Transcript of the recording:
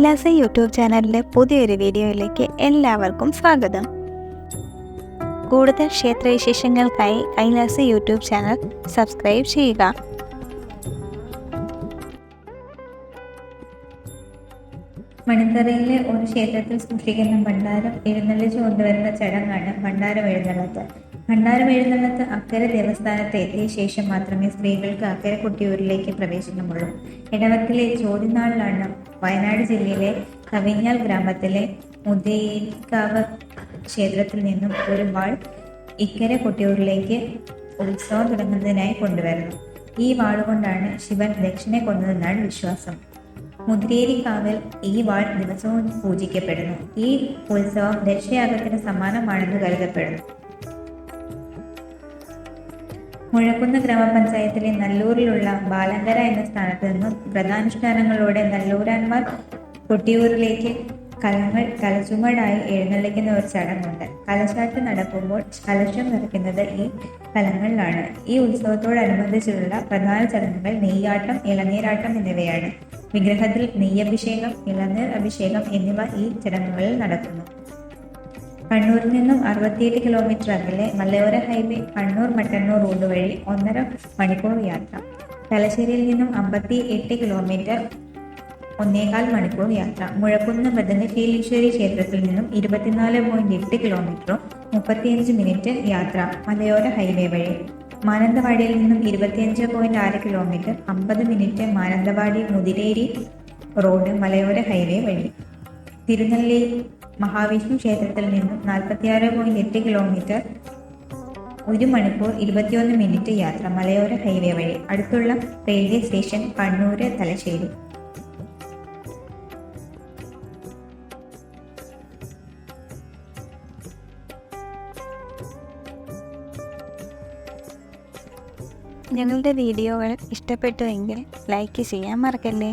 Kailasa YouTube ചാനലിലെ പുതിയൊരു വീഡിയോയിലേക്ക് എല്ലാവർക്കും സ്വാഗതം. കൂടുതൽ ക്ഷേത്രവിശേഷങ്ങൾക്കായി കൈലാസ യൂട്യൂബ് ചാനൽ സബ്സ്ക്രൈബ് ചെയ്യുക. മണിത്തറയിലെ ഒരു ക്ഷേത്രത്തിൽ സൂക്ഷിക്കുന്ന ഭണ്ഡാരം എഴുന്നള്ളിച്ചു കൊണ്ടുവരുന്ന ചടങ്ങാണ് ഭണ്ഡാരം എഴുന്നള്ളത്ത്. ഭണ്ഡാരം എഴുന്നള്ളത്ത് അക്കരെ ദേവസ്ഥാനത്ത് എത്തിയ ശേഷം മാത്രമേ സ്ത്രീകൾക്ക് അക്കരെ കൊട്ടിയൂരിലേക്ക് പ്രവേശനമുള്ളൂ. ഇടവത്തിലെ ചോദ്യനാളിലാണ് വയനാട് ജില്ലയിലെ കവിഞ്ഞാൽ ഗ്രാമത്തിലെ മുതേക്കാവ് ക്ഷേത്രത്തിൽ നിന്നും ഒരു വാൾ ഇക്കരെ കൊട്ടിയൂരിലേക്ക് ഉത്സവം തുടങ്ങുന്നതിനായി കൊണ്ടുവരുന്നു. ഈ വാളുകൊണ്ടാണ് ശിവൻ ദക്ഷിണെ കൊന്നതെന്നാണ് വിശ്വാസം. മുദ്രേരിക്കാവിൽ ഈ വാൾ ദിവസവും പൂജിക്കപ്പെടുന്നു. ഈ ഉത്സവം ദക്ഷയാഗത്തിന് സമാനമാണെന്ന് കരുതപ്പെടുന്നു. മുഴക്കുന്ന് ഗ്രാമപഞ്ചായത്തിലെ നല്ലൂരിലുള്ള ബാലങ്കര എന്ന സ്ഥാനത്ത് നിന്നും വ്രതാനുഷ്ഠാനങ്ങളോടെ നല്ലൂരാന്മാർ കൊട്ടിയൂരിലേക്ക് കലങ്ങൾ കലച്ചുമടായി എഴുന്നള്ളിക്കുന്ന ഒരു ചടങ്ങുണ്ട്. കലശാട്ട് നടക്കുമ്പോൾ കലശം നിറയ്ക്കുന്നത് ഈ കലങ്ങളിലാണ്. ഈ ഉത്സവത്തോടനുബന്ധിച്ചുള്ള പ്രധാന ചടങ്ങുകൾ നെയ്യാട്ടം ഇളനീരാട്ടം എന്നിവയാണ്. വിഗ്രഹത്തിൽ നെയ്യഭിഷേകം ഇളനീർ അഭിഷേകം എന്നിവ ഈ ചടങ്ങുകളിൽ നടക്കുന്നു. കണ്ണൂരിൽ നിന്നും അറുപത്തിയെട്ട് കിലോമീറ്റർ അകലെ മലയോര ഹൈവേ കണ്ണൂർ മട്ടന്നൂർ റോഡ് വഴി ഒന്നര മണിക്കൂർ യാത്ര. തലശ്ശേരിയിൽ നിന്നും അമ്പത്തി എട്ട് കിലോമീറ്റർ ഒന്നേകാൽ മണിക്കൂർ യാത്ര. മുഴക്കുന്ന് ബദനശീലീശ്വരി ക്ഷേത്രത്തിൽ നിന്നും ഇരുപത്തിനാല് പോയിന്റ് എട്ട് കിലോമീറ്ററും മുപ്പത്തിയഞ്ച് മിനിറ്റ് യാത്ര മലയോര ഹൈവേ വഴി. മാനന്തവാടിയിൽ നിന്നും ഇരുപത്തിയഞ്ച് പോയിന്റ് ആറ് കിലോമീറ്റർ അമ്പത് മിനിറ്റ് മാനന്തവാടി മുതിരേരി റോഡ് മലയോര ഹൈവേ വഴി. തിരുനെല്ലി മഹാവിഷ്ണു ക്ഷേത്രത്തിൽ നിന്നും നാൽപ്പത്തിയാറ് പോയിന്റ് എട്ട് കിലോമീറ്റർ ഒരു മണിക്കൂർ ഇരുപത്തിയൊന്ന് മിനിറ്റ് യാത്ര മലയോര ഹൈവേ വഴി അടുത്തുള്ള റെയിൽവേ സ്റ്റേഷൻ കണ്ണൂര് തലശ്ശേരി. ഞങ്ങളുടെ വീഡിയോകൾ ഇഷ്ടപ്പെട്ടുവെങ്കിൽ ലൈക്ക് ചെയ്യാൻ മറക്കല്ലേ?